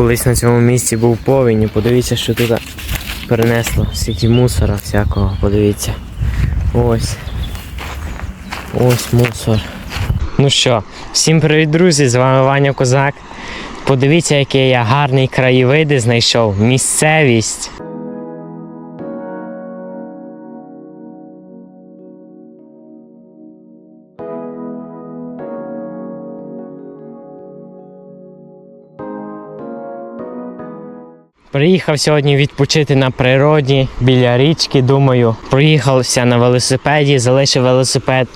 колись на цьому місці був повінь. Подивіться, що тут перенесло. Скільки мусора всякого, подивіться. Ось. Ось мусор. Ну що, всім привіт, друзі! З вами Ваня Козак. Подивіться, який я гарний краєвиди знайшов. Місцевість. Приїхав сьогодні відпочити на природі біля річки. Думаю, проїхався на велосипеді, залишив велосипед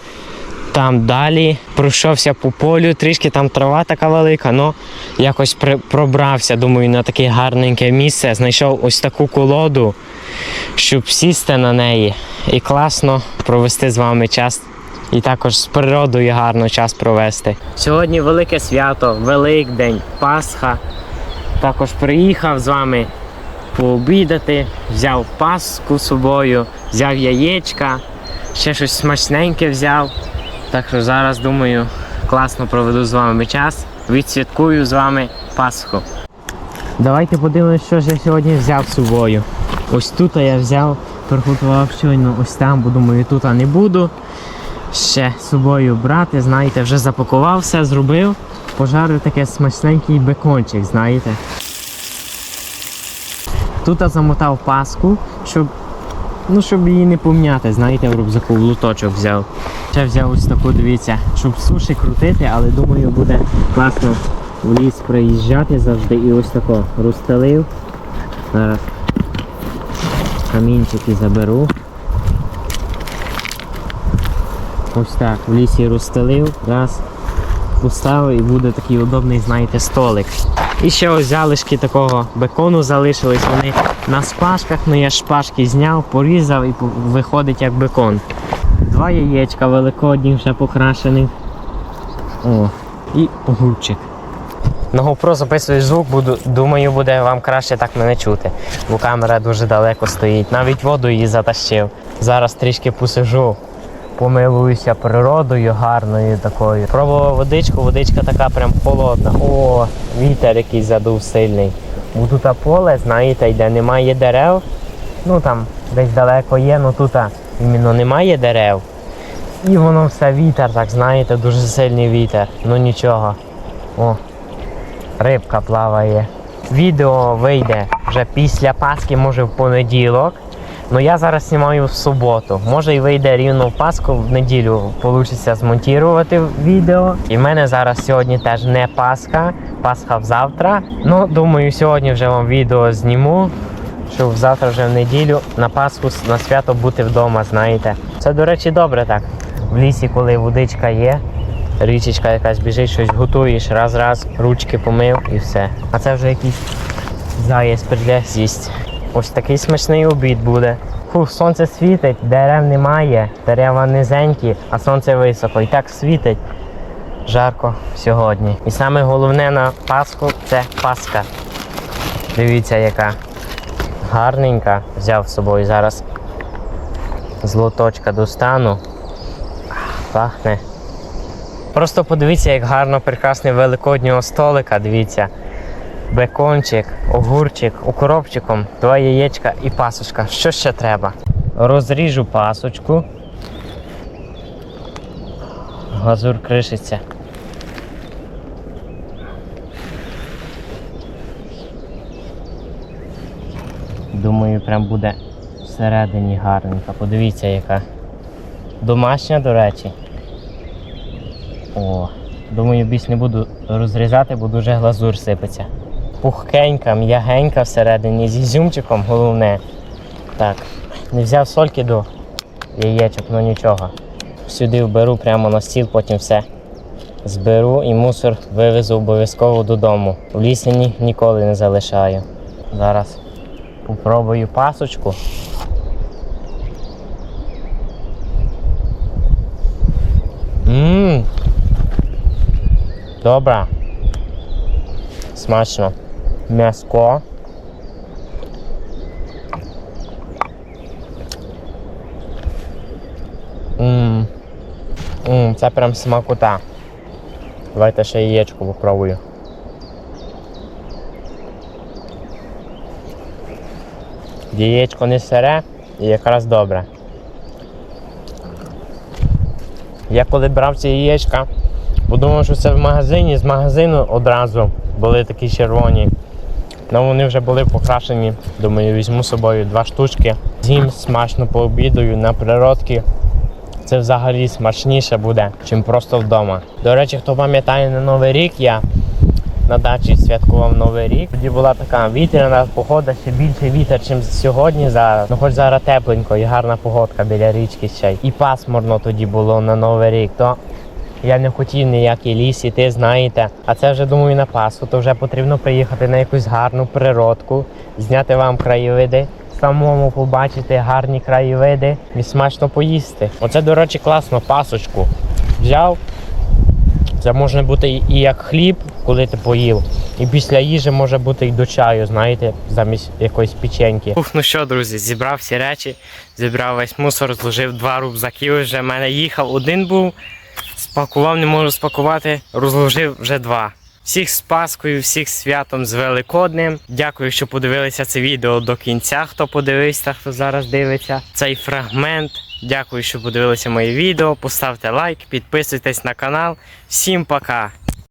там далі. Пройшовся по полю, трішки там трава така велика, але якось при- пробрався, думаю, на таке гарненьке місце. Знайшов ось таку колоду, щоб сісти на неї і класно провести з вами час. І також з природою гарно час провести. Сьогодні велике свято, Великдень, Пасха. Також приїхав з вами пообідати, взяв паску з собою, взяв яєчка, ще щось смачненьке взяв. Так що зараз думаю, класно проведу з вами час. Відсвяткую з вами Пасху. Давайте подивимося, що ж я сьогодні взяв з собою. Ось тут я взяв, приготував щойно ось там, бо думаю, тут не буду. Ще з собою брати, знаєте, вже запакував все, зробив. Пожарив таке смачненький бекончик, знаєте. Тут замотав паску, щоб, ну, щоб її не пом'яти, знаєте, в рюкзаку в луточок взяв. Ще взяв ось таку, дивіться, щоб суші крутити, але думаю, буде класно в ліс приїжджати завжди і ось тако розстелив. Зараз камінчики заберу. Ось так, в лісі розстелив, раз, поставив і буде такий удобний, знаєте, столик. І ще ось залишки такого бекону залишились, вони на шпажках, ну я шпажки зняв, порізав і виходить як бекон. Два яєчка великодні вже покрашених. О, і огурчик. На GoPro записую звук, буду, думаю, буде вам краще так мене чути, бо камера дуже далеко стоїть. Навіть воду її затащив. Зараз трішки посижу, помилуюся природою гарною такою. Пробував водичку, водичка така прям холодна. О, вітер якийсь задув сильний. Бо тут поле, знаєте, де немає дерев. Ну там десь далеко є, ну тут іменно немає дерев. І воно все вітер, так знаєте, дуже сильний вітер. Ну нічого. О, рибка плаває. Відео вийде вже після Пасхи, може в понеділок. Ну я зараз знімаю в суботу. Може і вийде рівно в Пасху, в неділю вийде змонтувати відео. І в мене зараз сьогодні теж не Пасха, Пасха завтра. Ну, думаю, сьогодні вже вам відео зніму. Щоб завтра вже в неділю на Пасху на свято бути вдома, знаєте. Це, до речі, добре так. В лісі, коли водичка є, річечка якась біжить, щось готуєш, раз-раз, ручки помив і все. А це вже якийсь заєць прийде з'їсть. Ось такий смачний обід буде. Фух, сонце світить, дерев немає, дерева низенькі, а сонце високо. І так світить. Жарко сьогодні. І саме головне на Пасху це Пасха. Дивіться, яка гарненька. Взяв з собою зараз з лоточка достану. Пахне. Просто подивіться, як гарно прекрасний великоднього столика, дивіться. Бекончик, огурчик, укропчиком, два яєчка і пасочка. Що ще треба? Розріжу пасочку. Глазур кришиться. Думаю, прям буде всередині гарненька. Подивіться, яка. Домашня, до речі. О, думаю, більш не буду розрізати, бо дуже глазур сипеться. Пухкенька, м'ягенька всередині, з ізюмчиком головне. Так, не взяв сольки до яєчок, ну нічого. Сюди вберу прямо на стіл, потім все зберу і мусор вивезу обов'язково додому. В лісі ні, ніколи не залишаю. Зараз попробую пасочку. Ммм. Добре. Смачно. М'яско. Ммм. Ммм, це прям смакота. Давайте ще яєчко попробую. Яєчко не сире і якраз добре. Я коли брав ці яєчка, подумав, що це в магазині, з магазину одразу були такі червоні. Ну вони вже були покрашені. Думаю, візьму з собою два штучки. З'їм смачно пообідаю на природки. Це взагалі смачніше буде, чим просто вдома. До речі, хто пам'ятає на Новий рік, я на дачі святкував Новий рік. Тоді була така вітряна погода, ще більше вітер, ніж сьогодні зараз. Ну хоч зараз тепленько і гарна погодка біля річки ще. І пасмурно тоді було на Новий рік. То я не хотів ніякий ліс іти, знаєте. А це вже думаю на Пасху, то вже потрібно приїхати на якусь гарну природку, зняти вам краєвиди, самому побачити гарні краєвиди і смачно поїсти. Оце, до речі, класно пасочку. Взяв. Це може бути і як хліб, коли ти поїв. І після їжі може бути і до чаю, знаєте, замість якоїсь печеньки. Ух, ну що, друзі, зібрав всі речі, зібрав весь мусор, зложив два рюкзаки. Вже в мене їхав один був, спакував, не можу спакувати, розложив вже два. Всіх з Паскою, всіх святом з Великоднем. Дякую, що подивилися це відео до кінця. Хто подивився, хто зараз дивиться цей фрагмент. Дякую, що подивилися моє відео. Поставте лайк, підписуйтесь на канал. Всім пока!